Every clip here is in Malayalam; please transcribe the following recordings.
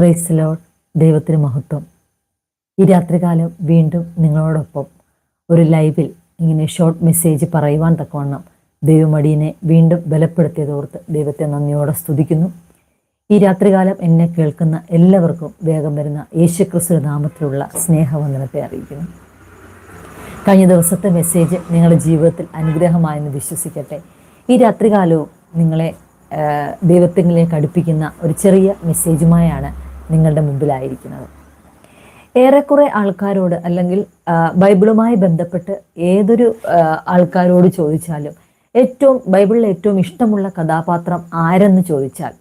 പ്രൈസ് ദൈവത്തിന് മഹത്വം. ഈ രാത്രികാലം വീണ്ടും നിങ്ങളോടൊപ്പം ഒരു ലൈവിൽ ഇങ്ങനെ ഷോർട്ട് മെസ്സേജ് പറയുവാൻ തക്കവണ്ണം ദൈവമടിയനെ വീണ്ടും ബലപ്പെടുത്തിയതോർത്ത് ദൈവത്തെ നന്ദിയോടെ സ്തുതിക്കുന്നു. ഈ രാത്രികാലം എന്നെ കേൾക്കുന്ന എല്ലാവർക്കും വേഗം വരുന്ന യേശുക്രിസ്തു നാമത്തിലുള്ള സ്നേഹവന്ദനത്തെ അറിയിക്കുന്നു. കഴിഞ്ഞ ദിവസത്തെ മെസ്സേജ് നിങ്ങളുടെ ജീവിതത്തിൽ അനുഗ്രഹമായെന്ന് വിശ്വസിക്കട്ടെ. ഈ രാത്രികാലവും നിങ്ങളെ ദൈവത്തിലേക്ക് അടുപ്പിക്കുന്ന ഒരു ചെറിയ മെസ്സേജുമായാണ് നിങ്ങളുടെ മുമ്പിലായിരിക്കുന്നത്. ഏറെക്കുറെ ആൾക്കാരോട് അല്ലെങ്കിൽ ബൈബിളുമായി ബന്ധപ്പെട്ട് ഏതൊരു ആൾക്കാരോട് ചോദിച്ചാലും ഏറ്റവും ബൈബിളിൽ ഏറ്റവും ഇഷ്ടമുള്ള കഥാപാത്രം ആരെന്ന് ചോദിച്ചാൽ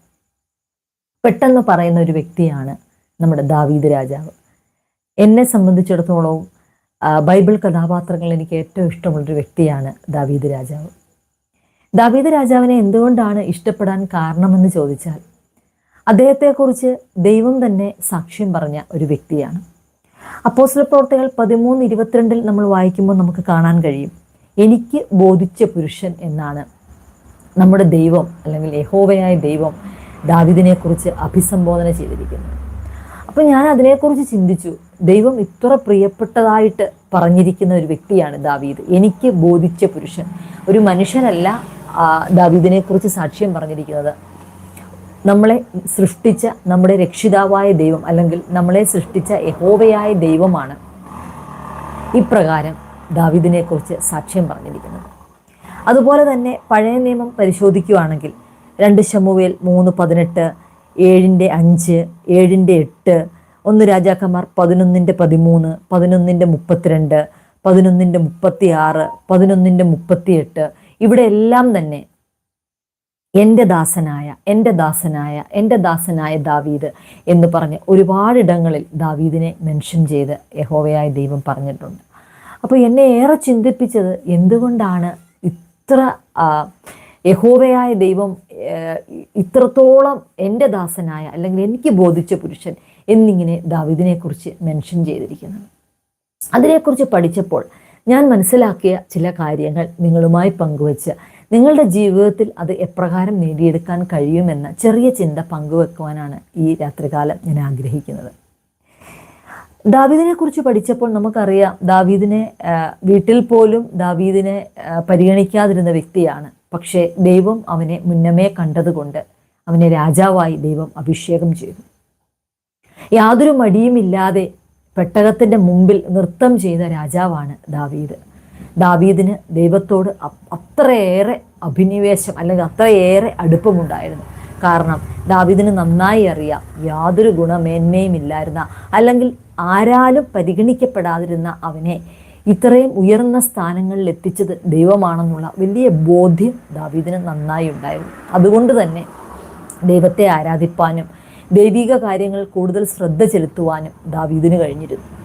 പെട്ടെന്ന് പറയുന്ന ഒരു വ്യക്തിയാണ് നമ്മുടെ ദാവീദ് രാജാവ്. എന്നെ സംബന്ധിച്ചിടത്തോളവും ബൈബിൾ കഥാപാത്രങ്ങൾ എനിക്ക് ഏറ്റവും ഇഷ്ടമുള്ളൊരു വ്യക്തിയാണ് ദാവീദ് രാജാവ്. ദാവീദ് രാജാവിനെ എന്തുകൊണ്ടാണ് ഇഷ്ടപ്പെടാൻ കാരണമെന്ന് ചോദിച്ചാൽ അദ്ദേഹത്തെക്കുറിച്ച് ദൈവം തന്നെ സാക്ഷ്യം പറഞ്ഞ ഒരു വ്യക്തിയാണ്. അപ്പോസ്തല പ്രവർത്തികൾ പതിമൂന്ന് ഇരുപത്തിരണ്ടിൽ നമ്മൾ വായിക്കുമ്പോൾ നമുക്ക് കാണാൻ കഴിയും എനിക്ക് ബോധിച്ച പുരുഷൻ എന്നാണ് നമ്മുടെ ദൈവം അല്ലെങ്കിൽ യഹോവയായ ദൈവം ദാവിദിനെക്കുറിച്ച് അഭിസംബോധന ചെയ്തിരിക്കുന്നത്. അപ്പം ഞാൻ അതിനെക്കുറിച്ച് ചിന്തിച്ചു ദൈവം ഇത്ര പ്രിയപ്പെട്ടതായിട്ട് പറഞ്ഞിരിക്കുന്ന ഒരു വ്യക്തിയാണ് ദാവീദ്. എനിക്ക് ബോധിച്ച പുരുഷൻ. ഒരു മനുഷ്യനല്ല ദാവീദിനെ ദാവീദിനെക്കുറിച്ച് സാക്ഷ്യം പറഞ്ഞിരിക്കുന്നത്. നമ്മളെ സൃഷ്ടിച്ച നമ്മുടെ രക്ഷിതാവായ ദൈവം അല്ലെങ്കിൽ നമ്മളെ സൃഷ്ടിച്ച യഹോവയായ ദൈവമാണ് ഇപ്രകാരം ദാവിദിനെക്കുറിച്ച് സാക്ഷ്യം പറഞ്ഞിരിക്കുന്നത്. അതുപോലെ തന്നെ പഴയ നിയമം പരിശോധിക്കുകയാണെങ്കിൽ രണ്ട് ശമുവേൽ മൂന്ന് പതിനെട്ട് ഏഴിന്റെ അഞ്ച് ഏഴിന്റെ എട്ട് ഒന്ന് രാജാക്കന്മാർ പതിനൊന്നിന്റെ പതിമൂന്ന് പതിനൊന്നിന്റെ മുപ്പത്തിരണ്ട് പതിനൊന്നിന്റെ മുപ്പത്തി ആറ് പതിനൊന്നിന്റെ മുപ്പത്തിയെട്ട് ഇവിടെ എല്ലാം തന്നെ എന്റെ ദാസനായ എന്റെ ദാസനായ എന്റെ ദാസനായ ദാവീദ് എന്ന് പറഞ്ഞ് ഒരുപാടിടങ്ങളിൽ ദാവീദിനെ മെൻഷൻ ചെയ്ത് യഹോവയായ ദൈവം പറഞ്ഞിട്ടുണ്ട്. അപ്പോൾ എന്നെ ഏറെ ചിന്തിപ്പിച്ചത് എന്തുകൊണ്ടാണ് ഇത്ര യഹോവയായ ദൈവം ഇത്രത്തോളം എന്റെ ദാസനായ അല്ലെങ്കിൽ എനിക്ക് ബോധിച്ച പുരുഷൻ എന്നിങ്ങനെ ദാവീദിനെക്കുറിച്ച് മെൻഷൻ ചെയ്തിരിക്കുന്നത്. അതിനെക്കുറിച്ച് പഠിച്ചപ്പോൾ ഞാൻ മനസ്സിലാക്കിയ ചില കാര്യങ്ങൾ നിങ്ങളുമായി പങ്കുവച്ച് നിങ്ങളുടെ ജീവിതത്തിൽ അത് എപ്രകാരം നേടിയെടുക്കാൻ കഴിയുമെന്ന ചെറിയ ചിന്ത പങ്കുവെക്കുവാനാണ് ഈ രാത്രികാലം ഞാൻ ആഗ്രഹിക്കുന്നത്. ദാവീദിനെ കുറിച്ച് പഠിച്ചപ്പോൾ നമുക്കറിയാം ദാവീദിനെ വീട്ടിൽ പോലും ദാവീദിനെ പരിഗണിക്കാതിരുന്ന വ്യക്തിയാണ്. പക്ഷേ ദൈവം അവനെ മുന്നമേ കണ്ടതുകൊണ്ട് അവനെ രാജാവായി ദൈവം അഭിഷേകം ചെയ്തു. യാതൊരു മടിയുമില്ലാതെ പെട്ടകത്തിന്റെ മുമ്പിൽ നൃത്തം ചെയ്ത രാജാവാണ് ദാവീദ്. ദാവീദിന് ദൈവത്തോട് അത്രയേറെ അഭിനിവേശം അല്ലെങ്കിൽ അത്രയേറെ അടുപ്പമുണ്ടായിരുന്നു. കാരണം ദാവീദിന് നന്നായി അറിയാം യാതൊരു ഗുണമേന്മയും ഇല്ലായിരുന്ന അല്ലെങ്കിൽ ആരാലും പരിഗണിക്കപ്പെടാതിരുന്ന അവനെ ഇത്രയും ഉയർന്ന സ്ഥാനങ്ങളിൽ എത്തിച്ചത് ദൈവമാണെന്നുള്ള വലിയ ബോധ്യം ദാവീദിന് നന്നായി ഉണ്ടായിരുന്നു. അതുകൊണ്ട് തന്നെ ദൈവത്തെ ആരാധിപ്പാനും ദൈവിക കാര്യങ്ങൾ കൂടുതൽ ശ്രദ്ധ ചെലുത്തുവാനും ദാവീദിന് കഴിഞ്ഞിരുന്നു.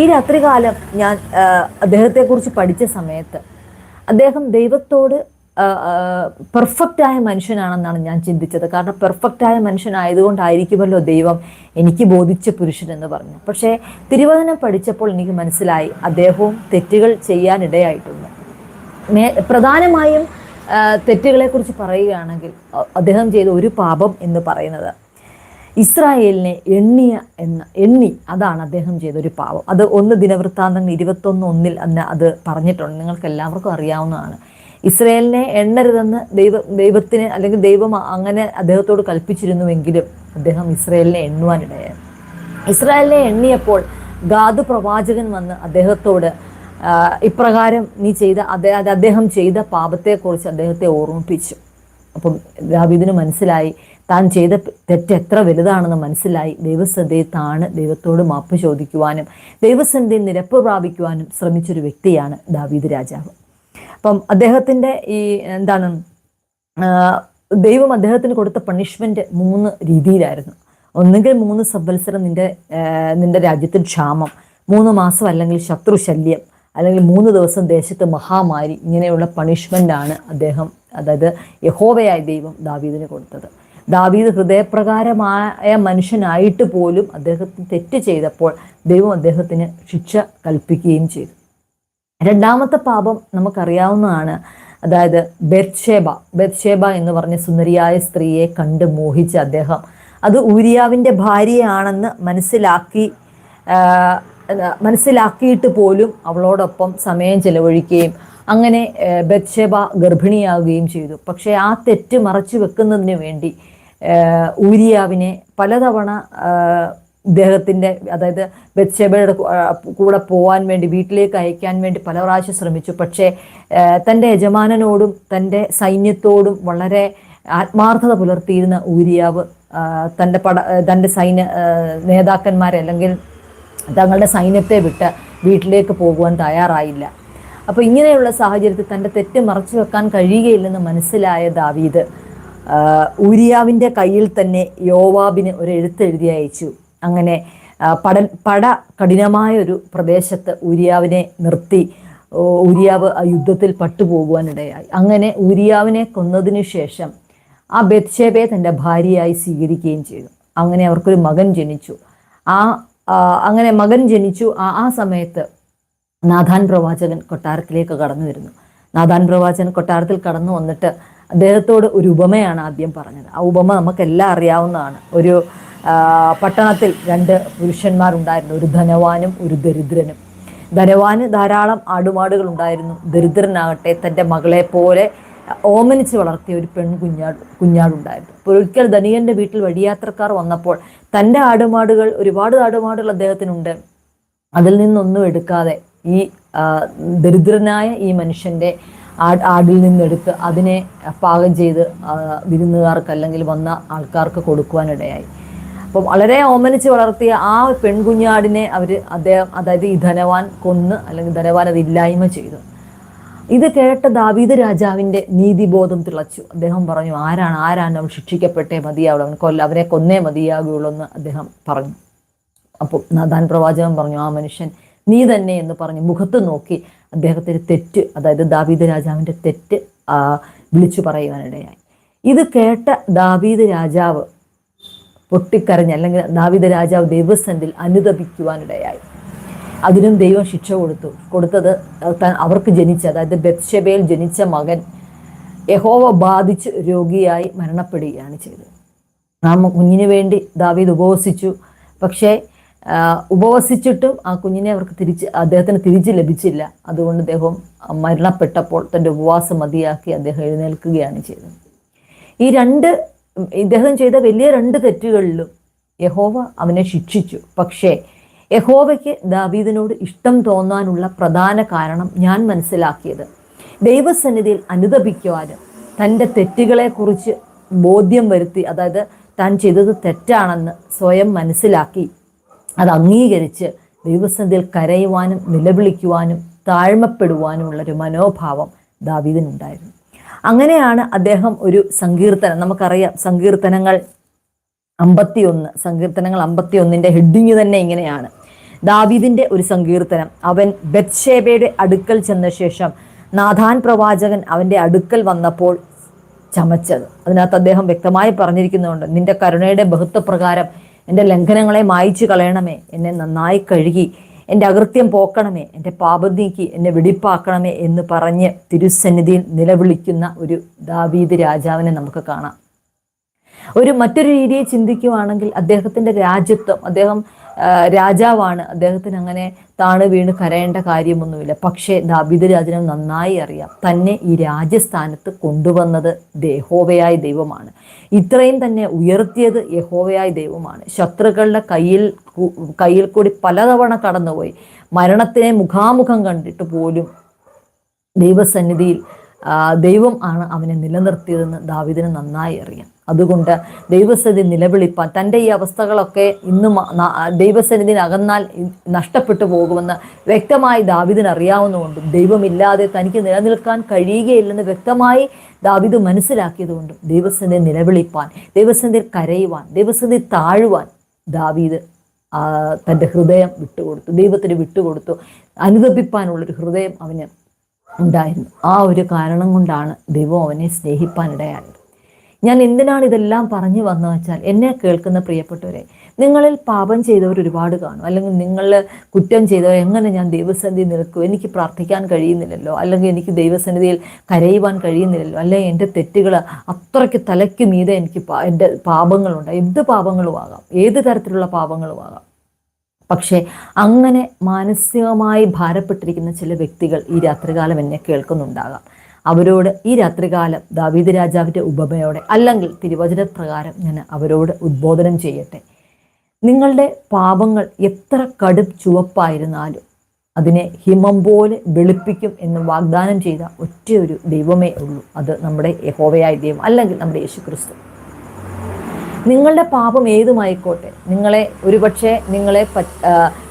ഈ രാത്രികാലം ഞാൻ അദ്ദേഹത്തെ അദ്ദേഹത്തെക്കുറിച്ച് പഠിച്ച സമയത്ത് അദ്ദേഹം ദൈവത്തോട് പെർഫെക്റ്റ് ആയ മനുഷ്യനാണെന്നാണ് ഞാൻ ചിന്തിച്ചത്. കാരണം പെർഫെക്റ്റ് ആയ മനുഷ്യനായതുകൊണ്ടായിരിക്കുമല്ലോ ദൈവം എനിക്ക് ബോധിച്ച പുരുഷൻ എന്ന് പറഞ്ഞു. പക്ഷേ തിരുവചനം പഠിച്ചപ്പോൾ എനിക്ക് മനസ്സിലായി അദ്ദേഹവും തെറ്റുകൾ ചെയ്യാനിടയായിട്ടുണ്ട്. മേ പ്രധാനമായും തെറ്റുകളെ തെറ്റുകളെക്കുറിച്ച് പറയുകയാണെങ്കിൽ അദ്ദേഹം ചെയ്ത ഒരു പാപം എന്ന് പറയുന്നത് ഇസ്രായേലിനെ എണ്ണിയ എന്ന എണ്ണി അതാണ് അദ്ദേഹം ചെയ്ത ഒരു പാപം അത് ഒന്ന് ദിനവൃത്താന്തങ്ങൾ ഇരുപത്തൊന്ന് ഒന്നിൽ അന്ന് അത് പറഞ്ഞിട്ടുണ്ട്. നിങ്ങൾക്ക് എല്ലാവർക്കും അറിയാവുന്നതാണ്. ഇസ്രായേലിനെ എണ്ണരുതെന്ന് ദൈവ ദൈവത്തിന് അല്ലെങ്കിൽ ദൈവം അങ്ങനെ അദ്ദേഹത്തോട് കൽപ്പിച്ചിരുന്നുവെങ്കിലും അദ്ദേഹം ഇസ്രായേലിനെ എണ്ണുവാനിടയായി. ഇസ്രായേലിനെ എണ്ണിയപ്പോൾ ഗാദു പ്രവാചകൻ വന്ന് അദ്ദേഹത്തോട് ഇപ്രകാരം നീ ചെയ്ത അദ്ദേഹം ചെയ്ത പാപത്തെക്കുറിച്ച് അദ്ദേഹത്തെ ഓർമ്മിപ്പിച്ചു. അപ്പം ദാവീദിന് മനസ്സിലായി താൻ ചെയ്ത തെറ്റ് എത്ര വലുതാണെന്ന് മനസ്സിലായി. ദൈവസന്ധയെ താണ് ദൈവത്തോട് മാപ്പ് ചോദിക്കുവാനും ദൈവസന്ധയിൽ നിരപ്പ് പ്രാപിക്കുവാനും ശ്രമിച്ചൊരു വ്യക്തിയാണ് ദാവീദ് രാജാവ്. അപ്പം അദ്ദേഹത്തിന്റെ ഈ എന്താണ് ദൈവം അദ്ദേഹത്തിന് കൊടുത്ത പണിഷ്മെന്റ് മൂന്ന് രീതിയിലായിരുന്നു. ഒന്നുകിൽ മൂന്ന് സംവത്സരം നിന്റെ നിന്റെ രാജ്യത്തിൽ ക്ഷാമം മൂന്ന് മാസം അല്ലെങ്കിൽ ശത്രു ശല്യം അല്ലെങ്കിൽ മൂന്ന് ദിവസം ദേശത്ത് മഹാമാരി ഇങ്ങനെയുള്ള പണിഷ്മെന്റ് ആണ് അദ്ദേഹം അതായത് യഹോവയായ ദൈവം ദാവീദിന് കൊടുത്തത്. ദാവീദ് ഹൃദയപ്രകാരമായ മനുഷ്യനായിട്ട് പോലും അദ്ദേഹത്തിന് തെറ്റ് ചെയ്തപ്പോൾ ദൈവം അദ്ദേഹത്തിന് ശിക്ഷ കൽപ്പിക്കുകയും ചെയ്തു. രണ്ടാമത്തെ പാപം നമുക്കറിയാവുന്നതാണ് അതായത് ബെത്ഷേബ ബെത്ഷേബ എന്ന് പറഞ്ഞ സുന്ദരിയായ സ്ത്രീയെ കണ്ട് മോഹിച്ച അദ്ദേഹം. അത് ഊരിയാവിന്റെ ഭാര്യയാണെന്ന് മനസ്സിലാക്കി മനസ്സിലാക്കിയിട്ട് പോലും അവളോടൊപ്പം സമയം ചെലവഴിക്കുകയും അങ്ങനെ ബത്ഷേബ ഗർഭിണിയാവുകയും ചെയ്തു. പക്ഷേ ആ തെറ്റ് മറച്ചു വെക്കുന്നതിന് വേണ്ടി ഊരിയാവിനെ പലതവണ ഇദ്ദേഹത്തിന്റെ അതായത് ബത്ഷേബയുടെ കൂടെ പോകാൻ വേണ്ടി വീട്ടിലേക്ക് അയക്കാൻ വേണ്ടി പല പ്രാവശ്യം ശ്രമിച്ചു. പക്ഷേ തന്റെ യജമാനനോടും തന്റെ സൈന്യത്തോടും വളരെ ആത്മാർത്ഥത പുലർത്തിയിരുന്ന ഊരിയാവ് തന്റെ പട തന്റെ സൈന്യ നേതാക്കന്മാരെ അല്ലെങ്കിൽ തങ്ങളുടെ സൈന്യത്തെ വിട്ട് വീട്ടിലേക്ക് പോകുവാൻ തയ്യാറായില്ല. അപ്പോൾ ഇങ്ങനെയുള്ള സാഹചര്യത്തിൽ തന്റെ തെറ്റ് മറച്ചു വെക്കാൻ കഴിയുകയില്ലെന്ന് മനസ്സിലായ ദാവീദ് ഊരിയാവിന്റെ കയ്യിൽ തന്നെ യോവാബിന് ഒരു എഴുത്ത് എഴുതി അയച്ചു. അങ്ങനെ പട പട കഠിനമായ ഒരു പ്രദേശത്ത് ഊരിയാവിനെ നിർത്തി ഊരിയാവ് ആ യുദ്ധത്തിൽ പട്ടുപോകുവാനിടയായി. അങ്ങനെ ഊരിയാവിനെ കൊന്നതിനു ശേഷം ആ ബെത്ഷേബയെ തന്റെ ഭാര്യയായി സ്വീകരിക്കുകയും ചെയ്തു. അങ്ങനെ അവർക്കൊരു മകൻ ജനിച്ചു. ആ, അങ്ങനെ മകൻ ജനിച്ചു. ആ ആ സമയത്ത് നാഥാൻ പ്രവാചകൻ കൊട്ടാരത്തിലേക്ക് കടന്നു വരുന്നു. നാഥാൻ പ്രവാചകൻ കൊട്ടാരത്തിൽ കടന്നു വന്നിട്ട് അദ്ദേഹത്തോട് ഒരു ഉപമയാണ് ആദ്യം പറഞ്ഞത്. ആ ഉപമ നമുക്കെല്ലാം അറിയാവുന്നതാണ്. ഒരു പട്ടണത്തിൽ രണ്ട് പുരുഷന്മാരുണ്ടായിരുന്നു. ഒരു ധനവാനും ഒരു ദരിദ്രനും. ധനവാന് ധാരാളം ആടുമാടുകൾ ഉണ്ടായിരുന്നു. ദരിദ്രനാകട്ടെ തന്റെ മകളെ പോലെ ഓമനിച്ച് വളർത്തിയ ഒരു പെൺകുഞ്ഞാട് കുഞ്ഞാടുണ്ടായിരുന്നു. അപ്പോൾ ഒരിക്കൽ ധനികന്റെ വീട്ടിൽ വഴിയാത്രക്കാർ വന്നപ്പോൾ തന്റെ ആടുമാടുകൾ ഒരുപാട് ആടുമാടുകൾ അദ്ദേഹത്തിനുണ്ട്. അതിൽ നിന്നൊന്നും എടുക്കാതെ ഈ ദരിദ്രനായ ഈ മനുഷ്യന്റെ ആട് ആടിൽ നിന്നെടുത്ത് അതിനെ പാകം ചെയ്ത് വിരുന്നുകാർക്ക് അല്ലെങ്കിൽ വന്ന ആൾക്കാർക്ക് കൊടുക്കുവാനിടയായി. അപ്പം വളരെ ഓമനിച്ച് വളർത്തിയ ആ പെൺകുഞ്ഞാടിനെ അവർ അദ്ദേഹം അതായത് ഈ ധനവാൻ കൊന്ന് അല്ലെങ്കിൽ ധനവാൻ അത് ഇല്ലായ്മ ചെയ്തു. ഇത് കേട്ട ദാവീദ് രാജാവിന്റെ നീതിബോധം തിളച്ചു. അദ്ദേഹം പറഞ്ഞു ആരാണ് ആരാണ് അവൻ ശിക്ഷിക്കപ്പെട്ടേ മതിയാവുള്ളൂ അവൻ കൊല്ല അവനെ കൊന്നേ മതിയാകുള്ളൂ എന്ന് അദ്ദേഹം പറഞ്ഞു. അപ്പോൾ നദാൻ പ്രവാചകൻ പറഞ്ഞു ആ മനുഷ്യൻ നീ തന്നെ എന്ന് പറഞ്ഞ് മുഖത്ത് നോക്കി അദ്ദേഹത്തിന് തെറ്റ് അതായത് ദാവീദ് രാജാവിന്റെ തെറ്റ് വിളിച്ചു പറയുവാനിടയായി. ഇത് കേട്ട ദാവീദ് രാജാവ് പൊട്ടിക്കരഞ്ഞ് അല്ലെങ്കിൽ ദാവീദ് രാജാവ് ദൈവസന്നിധിയിൽ അനുദപിക്കുവാനിടയായി. അതിനും ദൈവം ശിക്ഷ കൊടുത്തു. കൊടുത്തത് അവർക്ക് ജനിച്ച അതായത് ബെത്ഷബയിൽ ജനിച്ച മകൻ യഹോവ ബാധിച്ച് രോഗിയായി മരണപ്പെടുകയാണ് ചെയ്തത്. നാം കുഞ്ഞിനു വേണ്ടി ദാവീദ് ഉപവസിച്ചു. പക്ഷേ ഉപവസിച്ചിട്ടും ആ കുഞ്ഞിനെ അവർക്ക് തിരിച്ച് അദ്ദേഹത്തിന് തിരിച്ച് ലഭിച്ചില്ല. അതുകൊണ്ട് അദ്ദേഹം മരണപ്പെട്ടപ്പോൾ തന്റെ ഉപവാസം മതിയാക്കി അദ്ദേഹം എഴുന്നേൽക്കുകയാണ് ചെയ്തത്. ഈ രണ്ട് ഇദ്ദേഹം ചെയ്ത വലിയ രണ്ട് തെറ്റുകളിലും യഹോവ അവനെ ശിക്ഷിച്ചു. പക്ഷേ യഹോവയ്ക്ക് ദാവീദിനോട് ഇഷ്ടം തോന്നാനുള്ള പ്രധാന കാരണം ഞാൻ മനസ്സിലാക്കിയത് ദൈവസന്നിധിയിൽ അനുദപിക്കുവാനും തന്റെ തെറ്റുകളെക്കുറിച്ച് ബോധ്യം വരുത്തി അതായത് താൻ ചെയ്തത് തെറ്റാണെന്ന് സ്വയം മനസ്സിലാക്കി അത് അംഗീകരിച്ച് ദൈവസന്ധിയിൽ കരയുവാനും നിലവിളിക്കുവാനും താഴ്മപ്പെടുവാനുമുള്ള ഒരു മനോഭാവം ദാവീദിനുണ്ടായിരുന്നു. അങ്ങനെയാണ് അദ്ദേഹം ഒരു സങ്കീർത്തനം നമുക്കറിയാം സങ്കീർത്തനങ്ങൾ അമ്പത്തിയൊന്ന് സങ്കീർത്തനങ്ങൾ അമ്പത്തിയൊന്നിന്റെ ഹെഡിങ് തന്നെ ഇങ്ങനെയാണ്. ദാവീദിന്റെ ഒരു സങ്കീർത്തനം അവൻ ബത്ഷേബയുടെ അടുക്കൽ ചെന്ന ശേഷം നാഥാൻ പ്രവാചകൻ അവന്റെ അടുക്കൽ വന്നപ്പോൾ ചമച്ചത്. അതിനകത്ത് അദ്ദേഹം വ്യക്തമായി പറഞ്ഞിരിക്കുന്നുണ്ട് നിന്റെ കരുണയുടെ ബഹുത്വപ്രകാരം എന്റെ ലംഘനങ്ങളെ മായിച്ചു കളയണമേ എന്നെ നന്നായി കഴുകി എന്റെ അകൃത്യം പോക്കണമേ എന്റെ പാപം നീക്കി എന്നെ വെടിപ്പാക്കണമേ എന്ന് പറഞ്ഞ് തിരുസന്നിധിയിൽ നിലവിളിക്കുന്ന ഒരു ദാവീദ് രാജാവിനെ നമുക്ക് കാണാം. ഒരു മറ്റൊരു രീതിയെ ചിന്തിക്കുവാണെങ്കിൽ അദ്ദേഹത്തിന്റെ രാജ്യത്വം അദ്ദേഹം രാജാവാണ്. അദ്ദേഹത്തിന് അങ്ങനെ താണു വീണ് കരയേണ്ട കാര്യമൊന്നുമില്ല. പക്ഷേ ദാബിദ് രാജന് നന്നായി അറിയാം. തന്നെ ഈ രാജ്യസ്ഥാനത്ത് കൊണ്ടുവന്നത് ദേഹോവയായ ദൈവമാണ്. ഇത്രയും തന്നെ ഉയർത്തിയത് യഹോവയായ ദൈവമാണ്. ശത്രുക്കളുടെ കയ്യിൽ കയ്യിൽ കൂടി പലതവണ കടന്നുപോയി. മരണത്തിനെ മുഖാമുഖം കണ്ടിട്ട് പോലും ദൈവസന്നിധിയിൽ ദൈവം ആണ് അവനെ നിലനിർത്തിയതെന്ന് ദാവിദിന് നന്നായി അറിയാം. അതുകൊണ്ട് ദൈവസന്നിധി നിലവിളിപ്പാൻ തന്റെ ഈ അവസ്ഥകളൊക്കെ ഇന്നും ദൈവസന്നിധി അകന്നാൽ നഷ്ടപ്പെട്ടു പോകുമെന്ന് വ്യക്തമായി ദാവിദിന് അറിയാവുന്നതുകൊണ്ടും ദൈവമില്ലാതെ തനിക്ക് നിലനിൽക്കാൻ കഴിയുകയില്ലെന്ന് വ്യക്തമായി ദാവിദ് മനസ്സിലാക്കിയതുകൊണ്ടും ദൈവസന്നിധി നിലവിളിപ്പാൻ ദൈവസന്നിധി കരയുവാൻ ദൈവസന്നിധി താഴുവാൻ ദാവീദ് തന്റെ ഹൃദയം വിട്ടുകൊടുത്തു ദൈവത്തിന് വിട്ടുകൊടുത്തു. അനുദപിപ്പാനുള്ളൊരു ഹൃദയം അവന് ഉണ്ടായിരുന്നു. ആ ഒരു കാരണം കൊണ്ടാണ് ദൈവം അവനെ സ്നേഹിപ്പാനിടയായത്. ഞാൻ എന്തിനാണ് ഇതെല്ലാം പറഞ്ഞു വന്നു വെച്ചാൽ എന്നെ കേൾക്കുന്ന പ്രിയപ്പെട്ടവരെ നിങ്ങളിൽ പാപം ചെയ്തവർ ഒരുപാട് കാണും. അല്ലെങ്കിൽ നിങ്ങൾ കുറ്റം ചെയ്തവർ എങ്ങനെ ഞാൻ ദൈവസന്നിധി നിൽക്കും? എനിക്ക് പ്രാർത്ഥിക്കാൻ കഴിയുന്നില്ലല്ലോ. അല്ലെങ്കിൽ എനിക്ക് ദൈവസന്നിധിയിൽ കരയുവാൻ കഴിയുന്നില്ലല്ലോ. അല്ലെങ്കിൽ എന്റെ തെറ്റുകൾ അത്രയ്ക്ക് തലയ്ക്ക് മീതെ എനിക്ക് എന്റെ പാപങ്ങളുണ്ട്. എന്ത് പാപങ്ങളും ആകാം. ഏത് തരത്തിലുള്ള പാപങ്ങളും ആകാം. പക്ഷേ അങ്ങനെ മാനസികമായി ഭാരപ്പെട്ടിരിക്കുന്ന ചില വ്യക്തികൾ ഈ രാത്രികാലം എന്നെ കേൾക്കുന്നുണ്ടാകാം. അവരോട് ഈ രാത്രികാലം ദാവീദ് രാജാവിന്റെ ഉപമയോടെ അല്ലെങ്കിൽ തിരുവചന പ്രകാരം ഞാൻ അവരോട് ഉദ്ബോധനം ചെയ്യട്ടെ. നിങ്ങളുടെ പാപങ്ങൾ എത്ര കടും ചുവപ്പായിരുന്നാലും അതിനെ ഹിമം പോലെ വെളുപ്പിക്കും എന്ന് വാഗ്ദാനം ചെയ്ത ഒറ്റയൊരു ദൈവമേ ഉള്ളൂ. അത് നമ്മുടെ യഹോവയായ ദൈവം അല്ലെങ്കിൽ നമ്മുടെ യേശു ക്രിസ്തു നിങ്ങളുടെ പാപം ഏതുമായിക്കോട്ടെ. നിങ്ങളെ ഒരുപക്ഷെ നിങ്ങളെ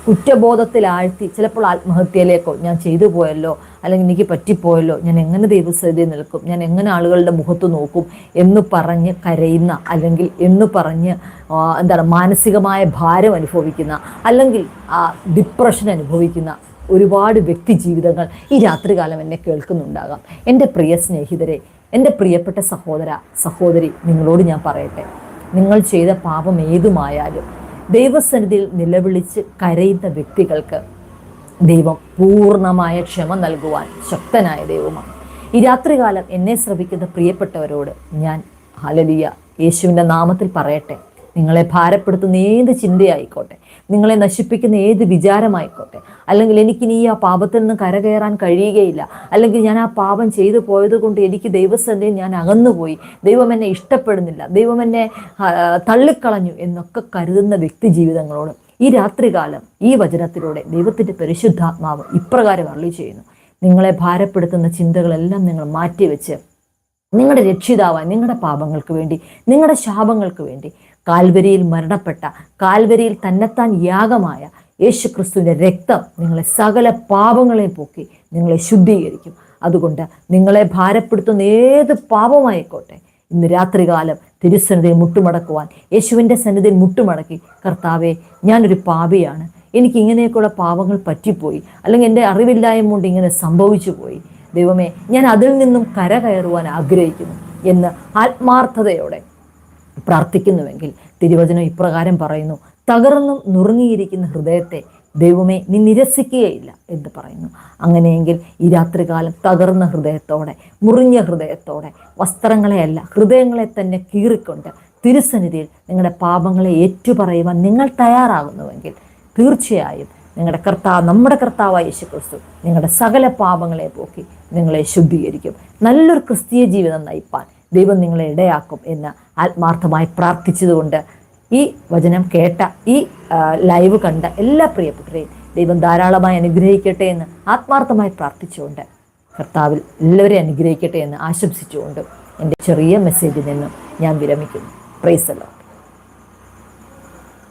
കുറ്റബോധത്തിലാഴ്ത്തി ചിലപ്പോൾ ആത്മഹത്യയിലേക്കോ ഞാൻ ചെയ്തു പോയല്ലോ. അല്ലെങ്കിൽ എനിക്ക് പറ്റിപ്പോയല്ലോ ഞാൻ എങ്ങനെ ദൈവസ്ഥിതി നിൽക്കും ഞാൻ എങ്ങനെ ആളുകളുടെ മുഖത്ത് നോക്കും എന്ന് പറഞ്ഞ് കരയുന്ന അല്ലെങ്കിൽ എന്ന് പറഞ്ഞ് എന്താണ് മാനസികമായ ഭാരം അനുഭവിക്കുന്ന അല്ലെങ്കിൽ ഡിപ്രഷൻ അനുഭവിക്കുന്ന ഒരുപാട് വ്യക്തി ജീവിതങ്ങൾ ഈ രാത്രികാലം എന്നെ കേൾക്കുന്നുണ്ടാകാം. എന്റെ പ്രിയ സ്നേഹിതരെ എന്റെ പ്രിയപ്പെട്ട സഹോദര സഹോദരി നിങ്ങളോട് ഞാൻ പറയട്ടെ. നിങ്ങൾ ചെയ്ത പാപം ഏതുമായാലും ദൈവസന്നിധിയിൽ നിലവിളിച്ച് കരയുന്ന വ്യക്തികൾക്ക് ദൈവം പൂർണമായ ക്ഷമ നൽകുവാൻ ശക്തനായ ദൈവമാണ്. ഈ രാത്രികാലം എന്നെ ശ്രവിക്കുന്ന പ്രിയപ്പെട്ടവരോട് ഞാൻ ഹലലിയ യേശുവിന്റെ നാമത്തിൽ പറയട്ടെ. നിങ്ങളെ ഭാരപ്പെടുത്തുന്ന ഏത് ചിന്തയായിക്കോട്ടെ നിങ്ങളെ നശിപ്പിക്കുന്ന ഏത് വിചാരമായിക്കോട്ടെ അല്ലെങ്കിൽ എനിക്കിനി ആ പാപത്തിൽ നിന്ന് കരകയറാൻ കഴിയുകയില്ല അല്ലെങ്കിൽ ഞാൻ ആ പാപം ചെയ്തു പോയത് കൊണ്ട് എനിക്ക് ദൈവസന്നിധിയിൽ ഞാൻ അകന്നുപോയി ദൈവം എന്നെ ഇഷ്ടപ്പെടുന്നില്ല ദൈവം എന്നെ തള്ളിക്കളഞ്ഞു എന്നൊക്കെ കരുതുന്ന വ്യക്തി ജീവിതങ്ങളോട് ഈ രാത്രികാലം ഈ വചനത്തിലൂടെ ദൈവത്തിന്റെ പരിശുദ്ധാത്മാവ് ഇപ്രകാരം അരളി ചെയ്യുന്നു. നിങ്ങളെ ഭാരപ്പെടുത്തുന്ന ചിന്തകളെല്ലാം നിങ്ങൾ മാറ്റിവെച്ച് നിങ്ങളുടെ രക്ഷിതാവാൻ നിങ്ങളുടെ പാപങ്ങൾക്ക് വേണ്ടി നിങ്ങളുടെ ശാപങ്ങൾക്ക് വേണ്ടി കാൽവരിയിൽ മരണപ്പെട്ട കാൽവരിയിൽ തന്നെത്താൻ യാഗമായ യേശു ക്രിസ്തുവിന്റെ രക്തം നിങ്ങളെ സകല പാപങ്ങളെ പോക്കി നിങ്ങളെ ശുദ്ധീകരിക്കും. അതുകൊണ്ട് നിങ്ങളെ ഭാരപ്പെടുത്തുന്ന ഏത് പാപമായിക്കോട്ടെ ഇന്ന് രാത്രികാലം തിരുസന്നിധിയിൽ മുട്ടുമടക്കുവാൻ യേശുവിന്റെ സന്നിധിയിൽ മുട്ടുമടക്കി കർത്താവെ ഞാനൊരു പാപിയാണ്. എനിക്ക് ഇങ്ങനെയൊക്കെയുള്ള പാപങ്ങൾ പറ്റിപ്പോയി. അല്ലെങ്കിൽ എന്റെ അറിവില്ലായ്മ കൊണ്ട് ഇങ്ങനെ സംഭവിച്ചു പോയി ദൈവമേ ഞാൻ അതിൽ നിന്നും കര കയറുവാൻ ആഗ്രഹിക്കുന്നു എന്ന് ആത്മാർത്ഥതയോടെ പ്രാർത്ഥിക്കുന്നുവെങ്കിൽ തിരുവചനം ഇപ്രകാരം പറയുന്നു തകർന്നും നുറുങ്ങിയിരിക്കുന്ന ഹൃദയത്തെ ദൈവമേ നീ നിരസിക്കുകയില്ല എന്ന് പറയുന്നു. അങ്ങനെയെങ്കിൽ ഈ രാത്രികാലം തകർന്ന ഹൃദയത്തോടെ മുറിഞ്ഞ ഹൃദയത്തോടെ വസ്ത്രങ്ങളെയല്ല ഹൃദയങ്ങളെ തന്നെ കീറിക്കൊണ്ട് തിരുസന്നിധിയിൽ നിങ്ങളുടെ പാപങ്ങളെ ഏറ്റുപറയുവാൻ നിങ്ങൾ തയ്യാറാകുന്നുവെങ്കിൽ തീർച്ചയായും നിങ്ങളുടെ കർത്താവ് നമ്മുടെ കർത്താവായ യേശു ക്രിസ്തു നിങ്ങളുടെ സകല പാപങ്ങളെ പോക്കി നിങ്ങളെ ശുദ്ധീകരിക്കും. നല്ലൊരു ക്രിസ്തീയ ജീവിതം നയിപ്പാൻ ദൈവം നിങ്ങളെ ഇടയാക്കും എന്ന് ആത്മാർത്ഥമായി പ്രാർത്ഥിച്ചതുകൊണ്ട് ഈ വചനം കേട്ട ഈ ലൈവ് കണ്ട എല്ലാ പ്രിയപ്പെട്ടവരെയും ദൈവം ധാരാളമായി അനുഗ്രഹിക്കട്ടെ എന്ന് ആത്മാർത്ഥമായി പ്രാർത്ഥിച്ചുകൊണ്ട് കർത്താവിൽ എല്ലാവരെയും അനുഗ്രഹിക്കട്ടെ എന്ന് ആശംസിച്ചുകൊണ്ട് എന്റെ ചെറിയ മെസ്സേജിൽ നിന്നും ഞാൻ വിരമിക്കുന്നു. പ്രൈസല്ലോ